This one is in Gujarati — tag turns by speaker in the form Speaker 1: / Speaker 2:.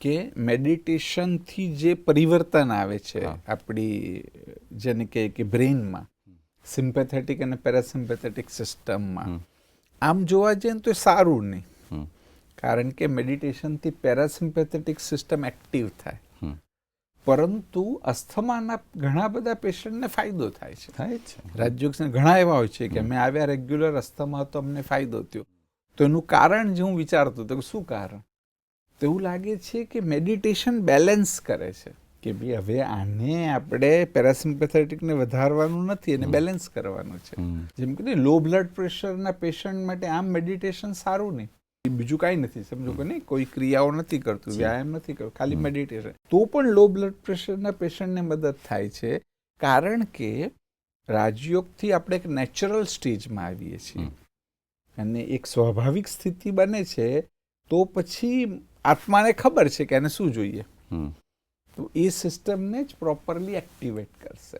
Speaker 1: કે મેડિટેશનથી જે પરિવર્તન આવે છે આપણી જેને કહે કે બ્રેઇનમાં સિમ્પેથેટિક અને પેરાસિમ્પેથેટિક સિસ્ટમમાં. આમ જોવા જઈએ ને તો એ સારું નહીં. કારણ કે મેડિટેશનથી પેરાસિમ્પેથેટિક સિસ્ટમ એક્ટિવ થાય. પરંતુ અસ્થમાના ઘણા બધા પેશન્ટને ફાયદો થાય છે.
Speaker 2: થાય છે.
Speaker 1: રાજયોગ ઘણા એવા હોય છે કે અમે આવ્યા રેગ્યુલર અસ્થમા તો અમને ફાયદો થયો. તો એનું કારણ જે હું વિચારતો હતો કે શું કારણ? તો એવું લાગે છે કે મેડિટેશન બેલેન્સ કરે છે. કે ભાઈ હવે આને આપણે પેરાસિમ્પેથેટિકને વધારવાનું નથી એને બેલેન્સ કરવાનું છે. જેમ કે લો બ્લડ પ્રેશરના પેશન્ટ માટે આમ મેડિટેશન સારું નહીં. એ બીજું કાંઈ નથી સમજો કે નહીં? કોઈ ક્રિયાઓ નથી કરતું વ્યાયામ નથી કરતું ખાલી મેડિટેશન તો પણ લો બ્લડ પ્રેશરના પેશન્ટને મદદ થાય છે કારણ કે રાજયોગથી આપણે એક નેચરલ સ્ટેજમાં આવીએ છીએ. અને એક સ્વાભાવિક સ્થિતિ બને છે તો પછી આત્માને ખબર છે કે એને શું જોઈએ. તો એ સિસ્ટમને જ પ્રોપરલી એક્ટિવેટ કરશે